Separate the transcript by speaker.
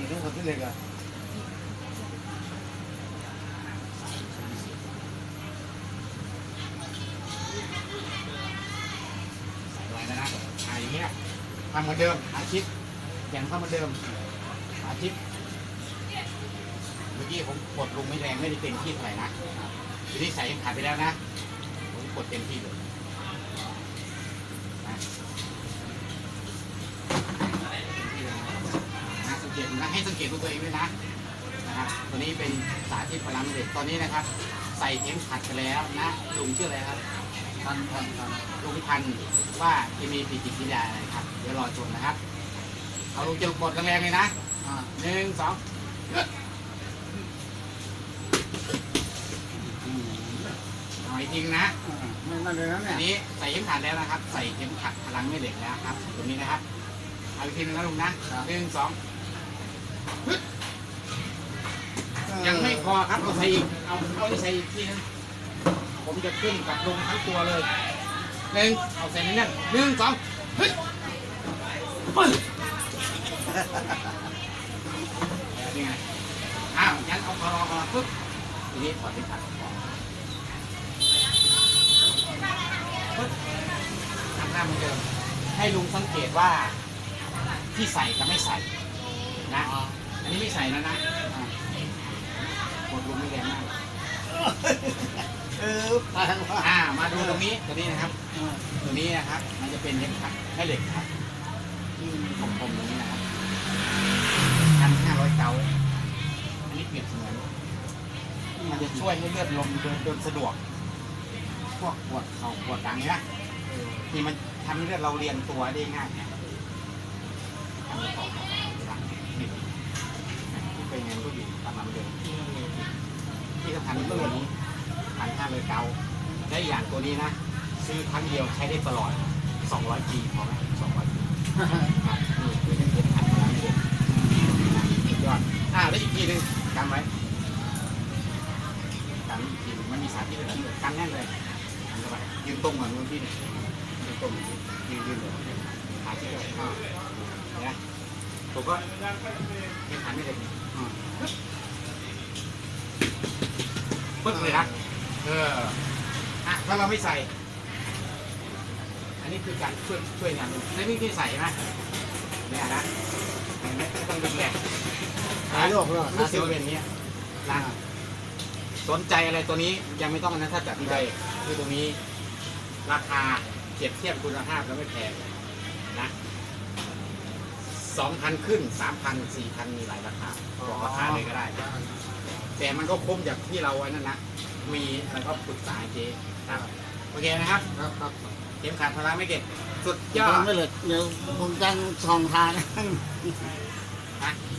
Speaker 1: กี่ต้องทำที่เล็กอะ
Speaker 2: ใส่ไว้นะนะอ่าอย่างเงี้ยทำเหมือนเดิมอาชิปอย่งเข้าเหมือนเดิมอาชิปเมื่อกี้ผมกดลงไม่แรงไม่ได้เต็มที่เท่าไหร่นะทีนี้ใส่ยังขาดไปแล้วนะ ผมกดเต็มที่เลยนะนะสังเก ตนะให้สังเกตตัวเองด้วยนะนะครับตัวนี้เป็นสาธิตพลังเด็กตอนนี้นะครับ ใส่เข็มขัดไปแล้วนะลุงชื่ออะไรครับ
Speaker 1: ทันทันทัน
Speaker 2: ลุงพันธุ์ว่าจะมีปฏิกิริยาอะไรครับเดี๋ยวรอชมนะครับเอาลุงจะกดแรงๆเลยนะ
Speaker 1: อ่า
Speaker 2: หนึ่งสองเอาอีกทีนะ
Speaker 1: ไม่นั่นเลยนะ
Speaker 2: อัน
Speaker 1: เนี่ย
Speaker 2: นี้ใส่เข็มขัดแล้วนะครับ ใส่เข็มขัดพลังไม่เหล็กแล้วครับตรงนี้นะครับเอาอีกทีนึงนะลุงนะหนึ่งสอง ยังไม่พอครับเอาใส่อีกเอาเอาที่ใส่อีกทีนึงผมจะขึ้นกับลงทั้งตัวเลยหนึ่งเอาใส่นี่นั่นหนึ่งสองเฮ้ยปึ้งนี่ไงอ้าวงั้นเอาคอรอมาปึ๊บทีนี้ถอดเข็มขัดออกปึ๊บทำหน้าเหมือนเดิมให้ลุงสังเกตว่าที่ใส่กับไม่ใส่นะ นนี้ไม่ใส่แล้วนะอะกดลงไม่แรงมาก
Speaker 1: เออไปว่า
Speaker 2: อ่า มาดูตรงนี้ตัวนี้นะครับตรงนี้นะครับ มันจะเป็นเข็มขัดแม่เหล็กครับที่คมๆตรงนี้นะครับพันห้าร้อยเกาอันนี้เปรียบเสมือนมันจะช่วยให้เลือดลมเดินเดินสะดวก พวกปวดเข่าปวดหลังเนี่ยที่มันทำให้เลือดเราเรียงตัวได้ง่ายเนี่ยทำให้ต่อหลังนี่ที่ เป็นไงมันก็อยู่ตามลำเดินที่สำคัญก็ตัวนี้พันห้าร้อยเกาและอย่างตัวนี้นะซื้อครั้งเดียวใช้ได้ตลอด200ปีพอไหม200ปีครับนี่คือเป็นเข็มขัดพลังเด็กสุดยอดอ่าแล้วอีกทีหนึงกำไว้กำอีกทีมันมีสารที่เป็นแบบนี้กำแน่นเลยยืนตรงเหมือนนู้นพี่เนี่ยยืนตรงยืนยืนเลยขาที่เลย ผมก็เข็มขัดไม่ได้อ่าปึ๊บเลยนะเอออะถ้าเราไม่ใส่ อันนี้คือการช่วยช่วยงานแล้วนี่ที่ใส่ไหมเนี่ยนะเห็นไหมไม่ต้องดึงแรง
Speaker 1: หายโรคแล้ว
Speaker 2: รู้สึกเป็นอย่างนี้ยนะสนใจอะไรตัวนี้ยังไม่ต้องนะถ้าจัดที่ใดคือตรงนี้ ราคาเทียบเทียบคุณภาพแล้วไม่แพงนะ สองพันขึ้นสามพันสี่พันมีหลายราคาบอกราคาเลยก็ได้ แต่มันก็คุ้มจากที่เราไว้นั่นนะมีอะไรก็ปรึกษาเจ๊ครับโอเคนะครับ
Speaker 1: ครับครับ
Speaker 2: เข็มขัดพลังไม่เก็บสุดย
Speaker 1: ย
Speaker 2: อ
Speaker 1: อ
Speaker 2: ด
Speaker 1: ดไม่เหล็กเดี๋ยวผมจังสองทาง
Speaker 2: นะ